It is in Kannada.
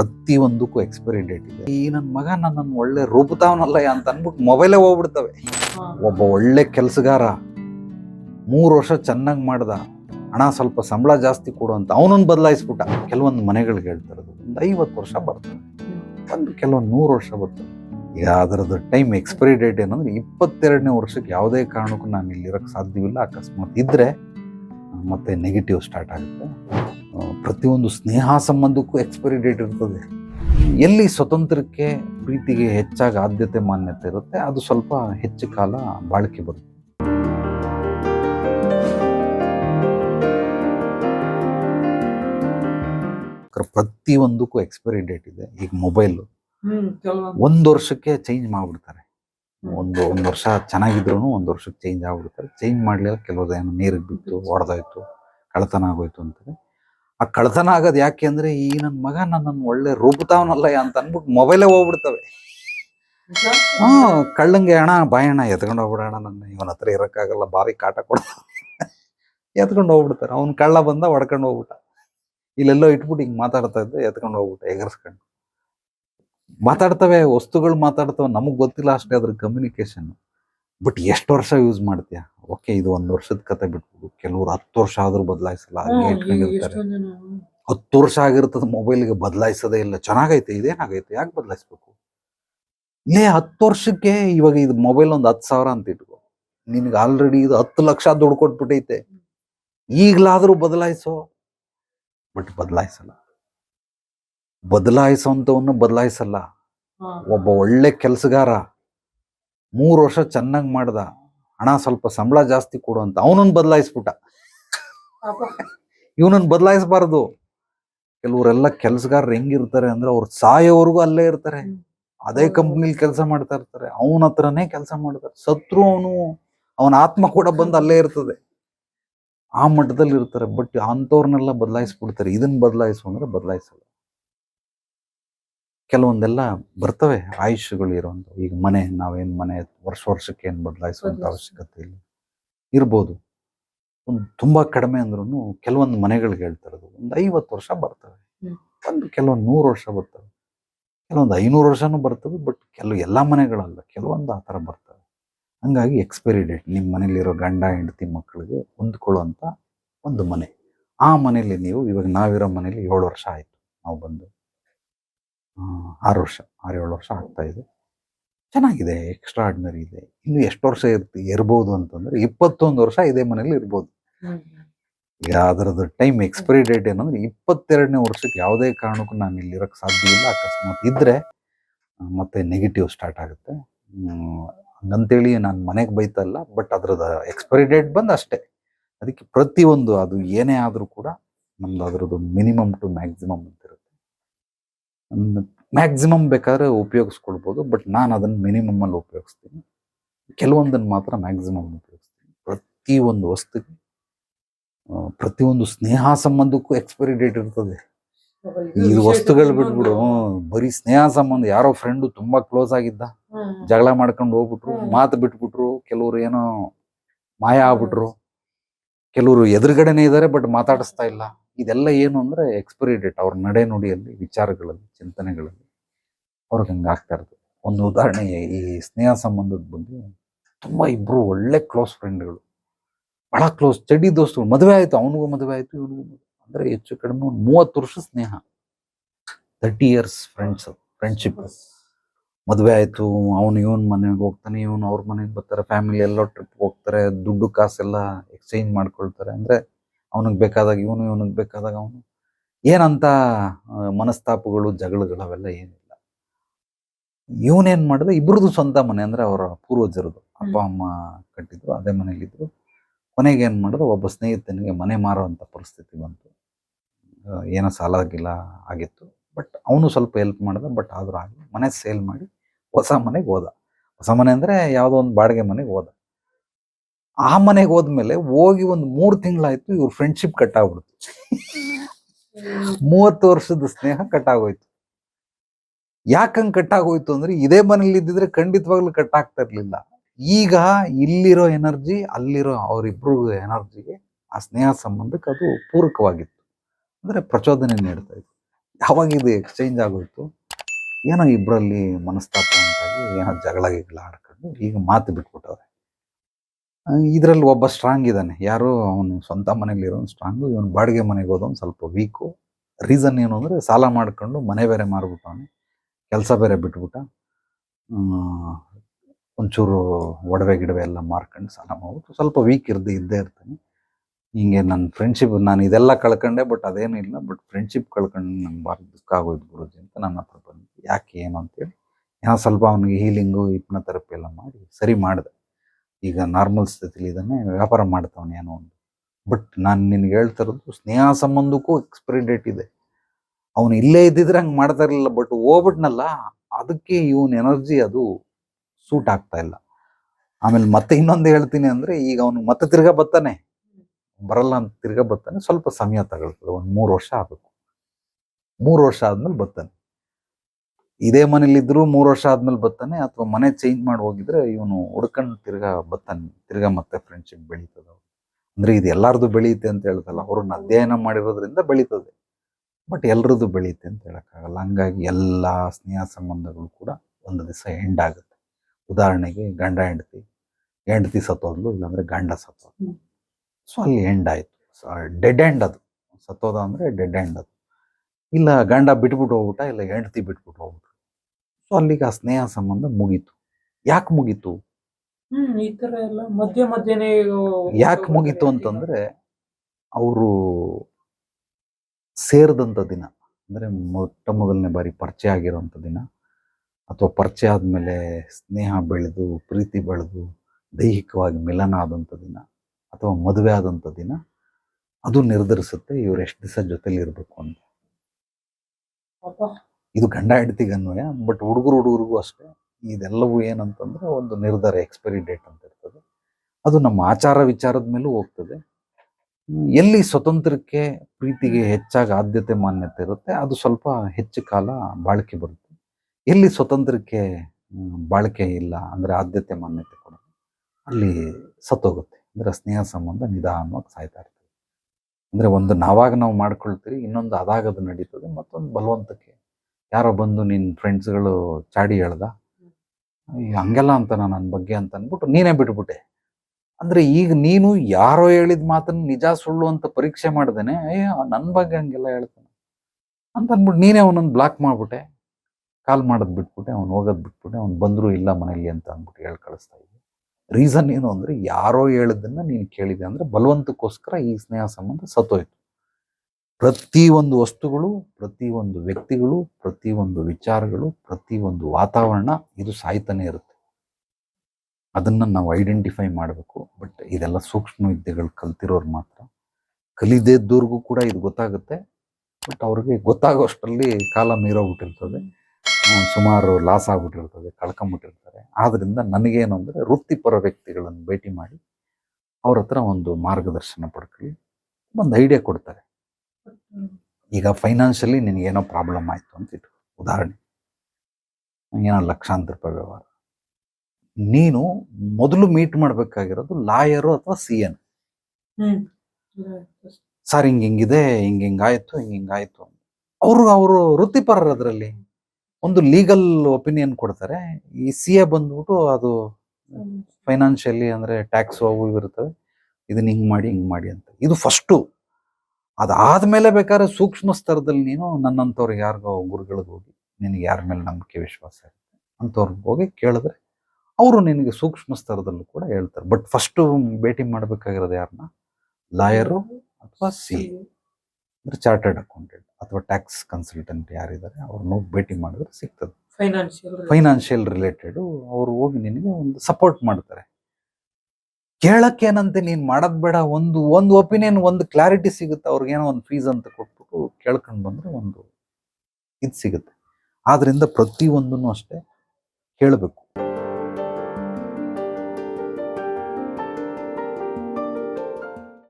ಪ್ರತಿಯೊಂದಕ್ಕೂ ಎಕ್ಸ್ಪೈರಿ ಡೇಟ್ ಇದೆ. ಈ ನನ್ನ ಮಗ ನನ್ನನ್ನು ಒಳ್ಳೆ ರೂಪತಾವನಲ್ಲ ಅಂತ ಅಂದ್ಬಿಟ್ಟು ಮೊಬೈಲೇ ಹೋಗ್ಬಿಡ್ತವೆ. ಒಬ್ಬ ಒಳ್ಳೆ ಕೆಲಸಗಾರ ಮೂರು ವರ್ಷ ಚೆನ್ನಾಗಿ ಮಾಡ್ದ ಹಣ ಸ್ವಲ್ಪ ಸಂಬಳ ಜಾಸ್ತಿ ಕೊಡು ಅಂತ ಅವನನ್ನು ಬದಲಾಯಿಸ್ಬಿಟ್ಟ. ಕೆಲವೊಂದು ಮನೆಗಳಿಗೆ ಹೇಳ್ತಾರದು ಒಂದು ಐವತ್ತು ವರ್ಷ ಬರ್ತದೆ. ಒಂದು ಕೆಲವೊಂದು ನೂರು ವರ್ಷ ಬರ್ತದೆ. ಈಗ ಅದರದ್ದು ಟೈಮ್ ಎಕ್ಸ್ಪೈರಿ ಡೇಟ್ ಏನಂದ್ರೆ ಇಪ್ಪತ್ತೆರಡನೇ ವರ್ಷಕ್ಕೆ ಯಾವುದೇ ಕಾರಣಕ್ಕೂ ನಾನು ಇಲ್ಲಿರೋಕ್ಕೆ ಸಾಧ್ಯವಿಲ್ಲ. ಅಕಸ್ಮಾತ್ ಇದ್ದರೆ ಮತ್ತೆ ನೆಗೆಟಿವ್ ಸ್ಟಾರ್ಟ್ ಆಗುತ್ತೆ. ಪ್ರತಿಯೊಂದು ಸ್ನೇಹ ಸಂಬಂಧಕ್ಕೂ ಎಕ್ಸ್ಪೈರಿ ಡೇಟ್ ಇರ್ತದೆ. ಎಲ್ಲಿ ಸ್ವತಂತ್ರಕ್ಕೆ ಪ್ರೀತಿಗೆ ಹೆಚ್ಚಾಗಿ ಆದ್ಯತೆ ಮಾನ್ಯತೆ ಇರುತ್ತೆ ಅದು ಸ್ವಲ್ಪ ಹೆಚ್ಚು ಕಾಲ ಬಾಳಿಕೆ ಬರುತ್ತೆ. ಪ್ರತಿಯೊಂದಕ್ಕೂ ಎಕ್ಸ್ಪೈರಿ ಡೇಟ್ ಇದೆ. ಈಗ ಮೊಬೈಲು ಒಂದು ವರ್ಷಕ್ಕೆ ಚೇಂಜ್ ಮಾಡ್ಬಿಡ್ತಾರೆ. ಒಂದು ಒಂದು ವರ್ಷ ಚೆನ್ನಾಗಿದ್ರು ಒಂದು ವರ್ಷಕ್ಕೆ ಚೇಂಜ್ ಆಗ್ಬಿಡ್ತಾರೆ. ಚೇಂಜ್ ಮಾಡ್ಲಿಲ್ಲ ಕೆಲವ್ರದ್ದು ಏನೋ ನೀರಿಗೆ ಬಿತ್ತು ಹೊಡೆದೋಯ್ತು ಕಳತನ ಆಗೋಯ್ತು ಅಂತಾರೆ. ಆ ಕಳ್ತನ ಆಗೋದು ಯಾಕೆ ಅಂದ್ರೆ ಈ ನನ್ನ ಮಗ ನನ್ನನ್ನು ಒಳ್ಳೆ ರೂಪತಾವನಲ್ಲ ಅಂತ ಅಂದ್ಬಿಟ್ಟು ಮೊಬೈಲೇ ಹೋಗ್ಬಿಡ್ತವೆ. ಹಾ, ಕಳ್ಳಂಗೆ ಅಣ್ಣ ಬಾಯಣ್ಣ ಎತ್ಕೊಂಡು ಹೋಗ್ಬಿಡೋಣ ನನ್ನ, ಇವನ ಹತ್ರ ಇರೋಕ್ಕಾಗಲ್ಲ ಬಾರಿ ಕಾಟ ಕೊಡ. ಎತ್ಕೊಂಡು ಹೋಗ್ಬಿಡ್ತಾರೆ. ಅವ್ನು ಕಳ್ಳ ಬಂದ ಹೊಡ್ಕೊಂಡು ಹೋಗ್ಬಿಟ್ಟ. ಇಲ್ಲೆಲ್ಲೋ ಇಟ್ಬಿಟ್ಟು ಹಿಂಗೆ ಮಾತಾಡ್ತಾ ಇದ್ದೆ, ಎತ್ಕೊಂಡು ಹೋಗ್ಬಿಟ್ಟ ಎಗರ್ಸ್ಕೊಂಡು ಮಾತಾಡ್ತವೆ, ವಸ್ತುಗಳು ಮಾತಾಡ್ತವೆ, ನಮಗೆ ಗೊತ್ತಿಲ್ಲ ಅಷ್ಟೇ ಅದ್ರ ಕಮ್ಯುನಿಕೇಶನ್ ಬಟ್ ಎಷ್ಟು ವರ್ಷ ಯೂಸ್ ಮಾಡ್ತೀಯ? ಓಕೆ ಇದು ಒಂದ್ ವರ್ಷದ ಕತೆ ಬಿಟ್ಬಿಡು. ಕೆಲವ್ರು ಹತ್ತು ವರ್ಷ ಆದ್ರೂ ಬದಲಾಯಿಸಲ್ಲ ಹಾಗೆ ಇಟ್ಕೊಂಡಿರ್ತಾರೆ. ಹತ್ತು ವರ್ಷ ಆಗಿರ್ತದ ಮೊಬೈಲ್ಗೆ ಬದಲಾಯಿಸೋದೇ ಇಲ್ಲ. ಚೆನ್ನಾಗೈತೆ ಇದೇನಾಗೈತೆ? ಯಾಕೆ ಬದಲಾಯಿಸ್ಬೇಕು? ಲೇ ಹತ್ತು ವರ್ಷಕ್ಕೆ ಇವಾಗ ಇದು ಮೊಬೈಲ್ ಒಂದು ಹತ್ತು ಸಾವಿರ ಅಂತ ಇಟ್ಕೋ. ನಿನ್ಗೆ ಆಲ್ರೆಡಿ ಇದು ಹತ್ತು ಲಕ್ಷ ದುಡ್ಡು ಕೊಟ್ಬಿಟ್ಟೈತೆ. ಈಗ್ಲಾದ್ರೂ ಬದಲಾಯಿಸೋ? ಬಟ್ ಬದಲಾಯಿಸಲ್ಲ. ಬದಲಾಯಿಸೋಂಥವನ್ನು ಬದಲಾಯಿಸಲ್ಲ. ಒಬ್ಬ ಒಳ್ಳೆ ಕೆಲಸಗಾರ ಮೂರು ವರ್ಷ ಚೆನ್ನಾಗಿ ಮಾಡ್ದ. ಹಣ ಸ್ವಲ್ಪ ಸಂಬಳ ಜಾಸ್ತಿ ಕೊಡು ಅಂತ ಅವನನ್ನು ಬದಲಾಯಿಸ್ಬಿಟ್ಟ. ಇವನನ್ನು ಬದಲಾಯಿಸಬಾರ್ದು. ಕೆಲವರೆಲ್ಲ ಕೆಲಸಗಾರರು ಹೆಂಗಿರ್ತಾರೆ ಅಂದ್ರೆ ಅವ್ರು ಸಾಯೋವರೆಗೂ ಅಲ್ಲೇ ಇರ್ತಾರೆ. ಅದೇ. ಕಂಪ್ನಿಲಿ ಕೆಲಸ ಮಾಡ್ತಾ ಇರ್ತಾರೆ. ಅವನ ಹತ್ರನೇ ಕೆಲಸ ಮಾಡ್ತಾರೆ. ಶತ್ರು ಅವನು, ಅವನ ಆತ್ಮ ಕೂಡ ಬಂದು ಅಲ್ಲೇ ಇರ್ತದೆ. ಆ ಮಟ್ಟದಲ್ಲಿ ಇರ್ತಾರೆ ಬಟ್ ಅಂಥವ್ರನ್ನೆಲ್ಲ ಬದಲಾಯಿಸ್ಬಿಡ್ತಾರೆ. ಇದನ್ನ ಬದಲಾಯಿಸು ಅಂದ್ರೆ ಬದಲಾಯಿಸಲ್ಲ. ಕೆಲವೊಂದೆಲ್ಲ ಬರ್ತವೆ ಆಯುಷ್ಯಗಳು ಇರೋದು ಈಗ ಮನೆ ನಾವೇನ್ ಮನೆ ವರ್ಷ ವರ್ಷಕ್ಕೆ ಏನು ಬದಲಾಯಿಸುವಂತ ಅವಶ್ಯಕತೆ ಇಲ್ಲ. ಇರ್ಬೋದು. ಒಂದು ತುಂಬಾ ಕಡಿಮೆ ಅಂದ್ರೂ ಕೆಲವೊಂದು ಮನೆಗಳಿಗೆ ಹೇಳ್ತಾರದು ಒಂದು ಐವತ್ತು ವರ್ಷ ಬರ್ತವೆ. ಒಂದು ಕೆಲವೊಂದು ನೂರು ವರ್ಷ ಬರ್ತವೆ. ಕೆಲವೊಂದು ಐನೂರು ವರ್ಷನೂ ಬರ್ತವೆ ಬಟ್ ಕೆಲವು ಎಲ್ಲ ಮನೆಗಳಲ್ಲ ಕೆಲವೊಂದು ಆ ಥರ ಬರ್ತವೆ. ಹಂಗಾಗಿ ಎಕ್ಸ್ಪೈರಿ ಡೇಟ್ ನಿಮ್ಮ ಮನೇಲಿರೋ ಗಂಡ ಹೆಂಡತಿ ಮಕ್ಕಳಿಗೆ ಹೊಂದ್ಕೊಳ್ಳುವಂಥ ಒಂದು ಮನೆ. ಆ ಮನೇಲಿ ನೀವು ಇವಾಗ ನಾವಿರೋ ಮನೇಲಿ ಏಳು ವರ್ಷ ಆಯಿತು. ನಾವು ಬಂದು ಆರು ವರ್ಷ ಆರು ಏಳು ವರ್ಷ ಆಗ್ತಾ ಇದೆ. ಚೆನ್ನಾಗಿದೆ ಎಕ್ಸ್ಟ್ರಾ ಆರ್ಡಿನರಿ ಇದೆ. ಇನ್ನು ಎಷ್ಟು ವರ್ಷ ಇರ್ತಿ ಇರ್ಬೋದು ಅಂತಂದ್ರೆ ಇಪ್ಪತ್ತೊಂದು ವರ್ಷ ಇದೇ ಮನೇಲಿ ಇರ್ಬೋದು. ಈಗ ಅದರದ್ದು ಟೈಮ್ ಎಕ್ಸ್ಪೈರಿ ಡೇಟ್ ಏನಂದ್ರೆ ಇಪ್ಪತ್ತೆರಡನೇ ವರ್ಷಕ್ಕೆ ಯಾವುದೇ ಕಾರಣಕ್ಕೂ ನಾನು ಇಲ್ಲಿರೋಕ್ಕೆ ಸಾಧ್ಯವಿಲ್ಲ ಅಕಸ್ಮಾತ್ ಇದ್ದರೆ ಮತ್ತೆ ನೆಗೆಟಿವ್ ಸ್ಟಾರ್ಟ್ ಆಗುತ್ತೆ. ಹಂಗಂತೇಳಿ ನಾನು ಮನೆಗೆ ಬೈತಲ್ಲ ಬಟ್ ಅದ್ರದ್ದು ಎಕ್ಸ್ಪೈರಿ ಡೇಟ್ ಬಂದು ಅಷ್ಟೇ. ಅದಕ್ಕೆ ಪ್ರತಿಯೊಂದು ಅದು ಏನೇ ಆದರೂ ಕೂಡ ನಮ್ದು ಅದರದ್ದು ಮಿನಿಮಮ್ ಟು ಮ್ಯಾಕ್ಸಿಮಮ್ ಮ್ಯಾಕ್ಸಿಮಮ್ ಬೇಕಾದ್ರೆ ಉಪಯೋಗಿಸ್ಕೊಳ್ಬೋದು ಬಟ್ ನಾನು ಅದನ್ನು ಮಿನಿಮಮ್ ಅಲ್ಲಿ ಉಪಯೋಗಿಸ್ತೀನಿ. ಕೆಲವೊಂದನ್ನು ಮಾತ್ರ ಮ್ಯಾಕ್ಸಿಮಮ್ ಉಪಯೋಗಿಸ್ತೀನಿ. ಪ್ರತಿಯೊಂದು ವಸ್ತುಗೆ ವಸ್ತು ಪ್ರತಿಯೊಂದು ಸ್ನೇಹ ಸಂಬಂಧಕ್ಕೂ ಎಕ್ಸ್ಪೈರಿ ಡೇಟ್ ಇರ್ತದೆ. ಈ ವಸ್ತುಗಳು ಬಿಟ್ಬಿಡು ಬರೀ ಸ್ನೇಹ ಸಂಬಂಧ ಯಾರೋ ಫ್ರೆಂಡು ತುಂಬಾ ಕ್ಲೋಸ್ ಆಗಿದ್ದ ಜಗಳ ಮಾಡ್ಕೊಂಡು ಹೋಗ್ಬಿಟ್ರು ಮಾತು ಬಿಟ್ಬಿಟ್ರು ಕೆಲವ್ರು ಏನೋ ಮಾಯ ಆಗ್ಬಿಟ್ರು ಕೆಲವರು ಎದುರುಗಡೆನೆ ಇದ್ದಾರೆ ಬಟ್ ಮಾತಾಡಿಸ್ತಾ ಇಲ್ಲ. ಇದೆಲ್ಲ ಏನು ಅಂದ್ರೆ ಎಕ್ಸ್ಪೈರಿ ಡೇಟ್ ಅವ್ರ ನಡೆ ನುಡಿಯಲ್ಲಿ, ವಿಚಾರಗಳಲ್ಲಿ, ಚಿಂತನೆಗಳಲ್ಲಿ ಅವ್ರಿಗೆ ಹಂಗೆ ಆಗ್ತಾ ಇರ್ತದೆ. ಒಂದು ಉದಾಹರಣೆ, ಈ ಸ್ನೇಹ ಸಂಬಂಧದ ಬಗ್ಗೆ ತುಂಬಾ ಇಬ್ಬರು ಒಳ್ಳೆ ಕ್ಲೋಸ್ ಫ್ರೆಂಡ್ಗಳು ಬಹಳ ಕ್ಲೋಸ್ ಚಡಿ ದೋಸ್ತರು, ಮದುವೆ ಆಯಿತು, ಅವನಿಗೂ ಮದುವೆ ಆಯಿತು, ಇವನಿಗೂ ಅಂದ್ರೆ ಹೆಚ್ಚು ಕಡಿಮೆ ಒಂದು ಮೂವತ್ತು ವರ್ಷ ಸ್ನೇಹ. ತರ್ಟಿ ಇಯರ್ಸ್ ಫ್ರೆಂಡ್ಸ್ ಫ್ರೆಂಡ್ಶಿಪ್ ಮದುವೆ ಆಯಿತು, ಅವನು ಇವನ್ ಮನೆಗೆ ಹೋಗ್ತಾನೆ, ಇವನು ಅವ್ರ ಮನೆಗೆ ಬರ್ತಾರೆ ಫ್ಯಾಮಿಲಿ ಎಲ್ಲ ಟ್ರಿಪ್ ಹೋಗ್ತಾರೆ, ದುಡ್ಡು, ಕಾಸೆಲ್ಲ ಎಕ್ಸ್ಚೇಂಜ್ ಮಾಡ್ಕೊಳ್ತಾರೆ. ಅಂದ್ರೆ ಅವನಿಗೆ ಬೇಕಾದಾಗ ಇವನು ಇವನಿಗೆ ಬೇಕಾದಾಗ ಅವನು. ಏನಂತ ಮನಸ್ತಾಪಗಳು ಜಗಳಗಳು ಅವೆಲ್ಲ ಏನಿಲ್ಲ. ಇವನೇನು ಮಾಡಿದ? ಇಬ್ಬರದ್ದು ಸ್ವಂತ ಮನೆ ಅಂದರೆ ಅವರ ಪೂರ್ವಜರದು. ಅಪ್ಪ ಅಮ್ಮ ಕಟ್ಟಿದ್ರು ಅದೇ ಮನೆಯಲ್ಲಿದ್ದರು ಕೊನೆಗೆ ಏನು ಮಾಡಿದ್ರು ಒಬ್ಬ ಸ್ನೇಹಿತನಿಗೆ ಮನೆ ಮಾರುವಂಥ ಪರಿಸ್ಥಿತಿ ಬಂತು. ಏನೋ ಸಾಲ ಆಗಿಲ್ಲ ಆಗಿತ್ತು. ಬಟ್ ಅವನು ಸ್ವಲ್ಪ ಹೆಲ್ಪ್ ಮಾಡಿದ ಬಟ್ ಆದರೂ ಆಗಲಿ ಮನೆ ಸೇಲ್ ಮಾಡಿ ಹೊಸ ಮನೆಗೆ ಹೋದ. ಹೊಸ ಮನೆ ಅಂದರೆ ಯಾವುದೋ ಒಂದು ಬಾಡಿಗೆ ಮನೆಗೆ ಹೋದ. ಆ ಮನೆಗೆ ಹೋದ್ಮೇಲೆ ಹೋಗಿ ಒಂದು ಮೂರು ತಿಂಗಳಾಯ್ತು ಇವ್ರ ಫ್ರೆಂಡ್ಶಿಪ್ ಕಟ್ ಆಗ್ಬಿಡ್ತು. ಮೂವತ್ತು ವರ್ಷದ ಸ್ನೇಹ ಕಟ್ ಆಗೋಯ್ತು. ಯಾಕಂಗ್ ಕಟ್ ಆಗೋಯ್ತು ಅಂದ್ರೆ ಇದೇ ಮನೇಲಿ ಇದ್ದಿದ್ರೆ ಖಂಡಿತವಾಗ್ಲೂ ಕಟ್ ಆಗ್ತಾ ಇರ್ಲಿಲ್ಲ. ಈಗ ಇಲ್ಲಿರೋ ಎನರ್ಜಿ ಅಲ್ಲಿರೋ ಅವರಿಬ್ರು ಎನರ್ಜಿಗೆ ಆ ಸ್ನೇಹ ಸಂಬಂಧಕ್ಕೆ ಅದು ಪೂರಕವಾಗಿತ್ತು. ಅಂದ್ರೆ ಪ್ರಚೋದನೆ ನೀಡ್ತಾ ಇತ್ತು. ಯಾವಾಗ ಇದು ಎಕ್ಸ್ಚೇಂಜ್ ಆಗೋಯ್ತು? ಏನೋ ಇಬ್ಬರಲ್ಲಿ ಮನಸ್ತಾಪ ಉಂಟಾಗಿ ಏನೋ ಜಗಳ ಗಿಗಳ ಆಡ್ಕೊಂಡು ಈಗ ಮಾತು ಬಿಟ್ಬಿಟ್ಟವ್ರೆ. ಇದರಲ್ಲಿ ಒಬ್ಬ ಸ್ಟ್ರಾಂಗ್ ಇದ್ದಾನೆ ಯಾರು ಅವನು ಸ್ವಂತ ಮನೇಲಿ ಇರೋನು ಸ್ಟ್ರಾಂಗು ಇವನು ಬಾಡಿಗೆ ಮನೆಗೆ ಹೋದವನು ಸ್ವಲ್ಪ ವೀಕು ರೀಸನ್ ಏನು ಅಂದರೆ ಸಾಲ ಮಾಡ್ಕೊಂಡು ಮನೆ ಬೇರೆ ಮಾರ್ಬಿಟ್ಟವನೆ. ಕೆಲಸ ಬೇರೆ ಬಿಟ್ಬಿಟ್ಟ. ಒಂಚೂರು ಒಡವೆ ಗಿಡವೆ ಎಲ್ಲ ಮಾರ್ಕೊಂಡು ಸಾಲ ಮಾಡ್ಬಿಟ್ಟು ಸ್ವಲ್ಪ ವೀಕ್ ಇರದೆ, ಇದ್ದೇ ಇರ್ತಾನೆ. ಹಿಂಗೆ ನನ್ನ ಫ್ರೆಂಡ್ಶಿಪ್ ನಾನು ಇದೆಲ್ಲ ಕಳ್ಕೊಂಡೆ ಬಟ್ ಅದೇನು ಇಲ್ಲ ಬಟ್ ಫ್ರೆಂಡ್ಶಿಪ್ ಕಳ್ಕೊಂಡು ನಂಗೆ ಭಾಳ ದುಃಖ ಆಗೋಯ್ತು ಗುರುಜಿ ಅಂತ ನನ್ನ ಹತ್ರ ಬಂದು ಯಾಕೆ, ಏನು ಅಂತೇಳಿ, ಏನೋ ಸ್ವಲ್ಪ ಅವನಿಗೆ ಹೀಲಿಂಗು ಥೆರಪಿ ಎಲ್ಲ ಮಾಡಿ ಸರಿ ಮಾಡಿದೆ. ಈಗ ನಾರ್ಮಲ್ ಸ್ಥಿತಿಲಿ ಇದನ್ನೇ ವ್ಯಾಪಾರ ಮಾಡ್ತಾವನೆ ಏನೋ ಒಂದು. ಬಟ್ ನಾನು ನಿನಗೆ ಹೇಳ್ತಾ ಇರೋದು ಸ್ನೇಹ ಸಂಬಂಧಕ್ಕೂ ಎಕ್ಸ್ಪೈರಿ ಡೇಟ್ ಇದೆ. ಅವನು ಇಲ್ಲೇ ಇದ್ದಿದ್ರೆ ಹಂಗೆ ಮಾಡ್ತಾ ಇರಲಿಲ್ಲ ಬಟ್ ಹೋಗ್ಬಿಟ್ನಲ್ಲ, ಅದಕ್ಕೆ ಇವನ್ ಎನರ್ಜಿ ಅದು ಸೂಟ್ ಆಗ್ತಾ ಇಲ್ಲ. ಆಮೇಲೆ ಮತ್ತೆ ಇನ್ನೊಂದು ಹೇಳ್ತೀನಿ ಅಂದರೆ ಈಗ ಅವನು ಮತ್ತೆ ತಿರ್ಗಾ ಬರ್ತಾನೆ. ಬರಲ್ಲ ಅಂತ ತಿರ್ಗಾ ಬರ್ತಾನೆ, ಸ್ವಲ್ಪ ಸಮಯ ತಗೊಳ್ತದೆ, ಒಂದು ಮೂರು ವರ್ಷ ಆಗಬೇಕು. ಮೂರು ವರ್ಷ ಆದಮೇಲೆ ಬರ್ತಾನೆ. ಇದೇ ಮನೇಲಿದ್ರು ಮೂರು ವರ್ಷ ಆದ್ಮೇಲೆ ಬರ್ತಾನೆ ಅಥವಾ ಮನೆ ಚೇಂಜ್ ಮಾಡಿ ಹೋಗಿದ್ರೆ ಇವನು ಹುಡ್ಕೊಂಡು ತಿರ್ಗಾ ಬರ್ತಾನೆ ತಿರ್ಗಾ ಮತ್ತೆ ಫ್ರೆಂಡ್ಶಿಪ್ ಬೆಳೀತದೆ. ಅಂದ್ರೆ ಇದು ಎಲ್ಲಾರ್ದು ಬೆಳೆಯುತ್ತೆ ಅಂತ ಹೇಳ್ತಲ್ಲ ಅವ್ರನ್ನ ಅಧ್ಯಯನ ಮಾಡಿರೋದ್ರಿಂದ ಬೆಳೀತದೆ. ಬಟ್ ಎಲ್ರದ್ದು ಬೆಳೆಯುತ್ತೆ ಅಂತ ಹೇಳೋಕ್ಕಾಗಲ್ಲ. ಹಂಗಾಗಿ ಎಲ್ಲ ಸ್ನೇಹ ಸಂಬಂಧಗಳು ಕೂಡ ಒಂದು ದಿವಸ ಎಂಡ್ ಆಗುತ್ತೆ. ಉದಾಹರಣೆಗೆ ಗಂಡ ಹೆಂಡತಿ ಹೆಂಡತಿ ಸತ್ತೋದ್ಲು ಇಲ್ಲಾಂದ್ರೆ ಗಂಡ ಸತ್ತೋದ್ಲು. ಸೊ ಅಲ್ಲಿ ಎಂಡ್ ಆಯ್ತು. ಡೆಡ್ ಎಂಡ್ ಅದು. ಸತ್ತೋದ ಅಂದರೆ ಡೆಡ್ ಎಂಡ್ ಅದು. ಇಲ್ಲ ಗಂಡ ಬಿಟ್ಬಿಟ್ಟು ಹೋಗ್ಬಿಟ್ಟ ಇಲ್ಲ ಹೆಂಡತಿ ಬಿಟ್ಬಿಟ್ಟು ಹೋಗ್ಬಿಟ್ರು ಸೊ ಅಲ್ಲಿಗೆ ಆ ಸ್ನೇಹ ಸಂಬಂಧ ಮುಗೀತು. ಯಾಕೆ ಮುಗೀತು? ಈ ತರ ಎಲ್ಲ ಮಧ್ಯ ಮಧ್ಯನೇ ಯಾಕೆ ಮುಗೀತು ಅಂತಂದ್ರೆ ಅವರು ಸೇರಿದಂತ ದಿನ ಅಂದ್ರೆ ಮೊಟ್ಟ ಮೊದಲನೇ ಬಾರಿ ಪರಿಚಯ ಆಗಿರೋಂಥ ದಿನ ಅಥವಾ ಪರಿಚಯ ಆದಮೇಲೆ ಸ್ನೇಹ ಬೆಳೆದು ಪ್ರೀತಿ ಬೆಳೆದು ದೈಹಿಕವಾಗಿ ಮಿಲನ ಆದಂಥ ದಿನ ಅಥವಾ ಮದುವೆ ಆದಂಥ ದಿನ ಅದು ನಿರ್ಧರಿಸುತ್ತೆ. ಇವ್ರು ಎಷ್ಟು ದಿವಸ ಜೊತೆಲಿ ಇರಬೇಕು ಅಂತ. ಇದು ಗಂಡ ಹೆಂಡತಿ ಅನ್ವಯ ಬಟ್ ಹುಡುಗರು ಹುಡುಗರಿಗೂ ಅಷ್ಟೇ ಇದೆಲ್ಲವೂ ಏನಂತಂದ್ರೆ ಒಂದು ನಿರ್ಧಾರ ಎಕ್ಸ್ಪೈರಿ ಡೇಟ್ ಅಂತ ಇರ್ತದೆ. ಅದು ನಮ್ಮ ಆಚಾರ ವಿಚಾರದ ಮೇಲೂ ಹೋಗ್ತದೆ. ಎಲ್ಲಿ ಸ್ವತಂತ್ರಕ್ಕೆ ಪ್ರೀತಿಗೆ ಹೆಚ್ಚಾಗಿ ಆದ್ಯತೆ, ಮಾನ್ಯತೆ ಇರುತ್ತೆ, ಅದು ಸ್ವಲ್ಪ ಹೆಚ್ಚು ಕಾಲ ಬಾಳಿಕೆ ಬರುತ್ತೆ. ಎಲ್ಲಿ ಸ್ವತಂತ್ರಕ್ಕೆ ಬಾಳಿಕೆ ಇಲ್ಲ ಅಂದ್ರೆ ಆದ್ಯತೆ, ಮಾನ್ಯತೆ ಕೊಡೋದು, ಅಲ್ಲಿ ಸತ್ತೋಗುತ್ತೆ. ಅಂದ್ರೆ ಸ್ನೇಹ ಸಂಬಂಧ ನಿಧಾನವಾಗಿ ಸಾಯ್ತಾ ಇರ್ತದೆ. ಅಂದ್ರೆ ಒಂದು ನಾವಾಗ ನಾವು ಮಾಡ್ಕೊಳ್ತೀವಿ ಇನ್ನೊಂದು ಅದಾಗದು ನಡೀತದೆ, ಮತ್ತೊಂದು ಬಲವಂತಕ್ಕೆ ಯಾರೋ ಬಂದು ನಿನ್ನ ಫ್ರೆಂಡ್ಸ್ಗಳು ಚಾಡಿ ಹೇಳ್ದ? ಹಂಗೆಲ್ಲ ಅಂತ ನನ್ನ ಬಗ್ಗೆ ಅಂತ ಅಂದ್ಬಿಟ್ಟು ನೀನೇ ಬಿಟ್ಬಿಟ್ಟೆ. ಅಂದ್ರೆ ಈಗ ನೀನು ಯಾರೋ ಹೇಳಿದ ಮಾತನ್ನು ನಿಜ ಸುಳ್ಳು ಅಂತ ಪರೀಕ್ಷೆ ಮಾಡ್ದೇನೆ ಅಯ್ಯೋ ನನ್ನ ಬಗ್ಗೆ ಹಂಗೆಲ್ಲ ಹೇಳ್ತಾನೆ ಅಂತ ಅಂದ್ಬಿಟ್ಟು ನೀನೇ ಅವನೊಂದು ಬ್ಲಾಕ್ ಮಾಡ್ಬಿಟ್ಟೆ. ಕಾಲ್ ಮಾಡೋದು ಬಿಟ್ಬಿಟ್ಟೆ, ಅವ್ನು ಹೋಗೋದು ಬಿಟ್ಬಿಟ್ಟೆ, ಅವ್ನು ಬಂದ್ರು ಇಲ್ಲ ಮನೇಲಿ ಅಂತ ಅಂದ್ಬಿಟ್ಟು ಹೇಳಿ ಕಳಿಸ್ತಾ ಇದ್ದೆ. ರೀಸನ್ ಏನು ಅಂದ್ರೆ ಯಾರೋ ಹೇಳಿದ್ದನ್ನು ನೀನು ಕೇಳಿದೆ ಅಂದ್ರೆ ಬಲವಂತಕ್ಕೋಸ್ಕರ ಈ ಸ್ನೇಹ ಸಂಬಂಧ ಸತ್ತೋಯ್ತು. ಪ್ರತಿ ಒಂದು ವಸ್ತುಗಳು, ಪ್ರತಿಯೊಂದು ವ್ಯಕ್ತಿಗಳು, ಪ್ರತಿಯೊಂದು ವಿಚಾರಗಳು ಪ್ರತಿ ಒಂದು ವಾತಾವರಣ ಇದು ಸಾಯ್ತಾನೆ ಇರುತ್ತೆ. ಅದನ್ನ ನಾವು ಐಡೆಂಟಿಫೈ ಮಾಡಬೇಕು. ಬಟ್ ಇದೆಲ್ಲ ಸೂಕ್ಷ್ಮ ವಿದ್ಯೆಗಳು ಕಲ್ತಿರೋರು ಮಾತ್ರ. ಕಲಿದೇದ್ದವ್ರಿಗೂ ಕೂಡ ಇದು ಗೊತ್ತಾಗುತ್ತೆ. ಬಟ್ ಅವ್ರಿಗೆ ಗೊತ್ತಾಗೋಷ್ಟರಲ್ಲಿ ಕಾಲ ಮೀರೋಗ್ಬಿಟ್ಟಿರ್ತದೆ. ಸುಮಾರು ಲಾಸ್ ಆಗ್ಬಿಟ್ಟಿರ್ತದೆ, ಕಳ್ಕೊಂಬಿಟ್ಟಿರ್ತಾರೆ. ಆದ್ದರಿಂದ ನನಗೇನು ಅಂದರೆ ವೃತ್ತಿಪರ ವ್ಯಕ್ತಿಗಳನ್ನು ಭೇಟಿ ಮಾಡಿ ಅವ್ರ ಹತ್ರ ಒಂದು ಮಾರ್ಗದರ್ಶನ ಪಡ್ಕೊಳ್ಳಿ. ಒಂದು ಐಡಿಯಾ ಕೊಡ್ತಾರೆ. ಈಗ ಫೈನಾನ್ಷಿಯಲಿ ನಿನಗೇನೋ ಪ್ರಾಬ್ಲಮ್ ಆಯಿತು ಅಂತ ಇಟ್ಟು ಉದಾಹರಣೆ. ಏನೋ ಲಕ್ಷಾಂತರ ರೂಪಾಯಿ ವ್ಯವಹಾರ. ನೀನು ಮೊದಲು ಮೀಟ್ ಮಾಡಬೇಕಾಗಿರೋದು ಲಾಯರು ಅಥವಾ ಸಿ ಎನ್ ಸರ್ ಹಿಂಗೆ ಹಿಂಗಿದೆ ಹಿಂಗೆ ಹಿಂಗಾಯ್ತು ಹಿಂಗೆ ಹಿಂಗಾಯ್ತು ಅವರು ಅವರು ವೃತ್ತಿಪರರು ಅದರಲ್ಲಿ. ಒಂದು ಲೀಗಲ್ ಒಪಿನಿಯನ್ ಕೊಡ್ತಾರೆ. ಈ ಸಿ ಎ ಬಂದ್ಬಿಟ್ಟು ಅದು ಫೈನಾನ್ಷಿಯಲಿ ಅಂದರೆ ಟ್ಯಾಕ್ಸ್ ಅವು ಇರ್ತವೆ. ಇದನ್ನ ಹಿಂಗೆ ಮಾಡಿ ಹಿಂಗೆ ಮಾಡಿ ಅಂತ. ಇದು ಫಸ್ಟು ಅದಾದ್ಮೇಲೆ ಬೇಕಾದ್ರೆ ಸೂಕ್ಷ್ಮ ಸ್ತರದಲ್ಲಿ ನೀನು ನನ್ನಂಥವ್ರು ಯಾರಿಗೋ ಗುರುಗಳಿಗೆ ಹೋಗಿ ನಿನಗೆ ಯಾರ ಮೇಲೆ ನಂಬಿಕೆ ವಿಶ್ವಾಸ ಇರುತ್ತೆ ಅಂಥವ್ರಿಗೆ ಹೋಗಿ ಕೇಳಿದ್ರೆ ಅವರು ನಿನಗೆ ಸೂಕ್ಷ್ಮ ಸ್ತರದಲ್ಲೂ ಕೂಡ ಹೇಳ್ತಾರೆ. ಬಟ್ ಫಸ್ಟು ಭೇಟಿ ಮಾಡಬೇಕಾಗಿರೋದು ಯಾರನ್ನ ಲಾಯರು ಅಥವಾ ಸಿ ಅಂದರೆ ಚಾರ್ಟರ್ಡ್ ಅಕೌಂಟೆಂಟ್ ಅಥವಾ ಟ್ಯಾಕ್ಸ್ ಕನ್ಸಲ್ಟೆಂಟ್ ಯಾರಿದ್ದಾರೆ ಅವ್ರನ್ನ ಹೋಗಿ ಭೇಟಿ ಮಾಡಿದ್ರೆ ಸಿಗ್ತದೆ. ಫೈನಾನ್ಷಿಯಲ್ ಫೈನಾನ್ಷಿಯಲ್ ರಿಲೇಟೆಡ್ ಅವರು ಹೋಗಿ ನಿನಗೆ ಒಂದು ಸಪೋರ್ಟ್ ಮಾಡ್ತಾರೆ. ಕೇಳಕ್ಕೇನಂತೆ ನೀನು ಮಾಡೋದ್ ಬೇಡ, ಒಂದು ಒಂದು ಒಪಿನಿಯನ್ ಒಂದು ಕ್ಲಾರಿಟಿ ಸಿಗುತ್ತೆ ಅವ್ರಿಗೇನೋ ಒಂದು ಫೀಸ್ ಅಂತ ಕೊಟ್ಬಿಟ್ಟು ಕೇಳ್ಕೊಂಡು ಬಂದ್ರೆ ಒಂದು ಇದು ಸಿಗುತ್ತೆ. ಆದ್ರಿಂದ ಪ್ರತಿಯೊಂದನ್ನು ಅಷ್ಟೇ ಕೇಳಬೇಕು.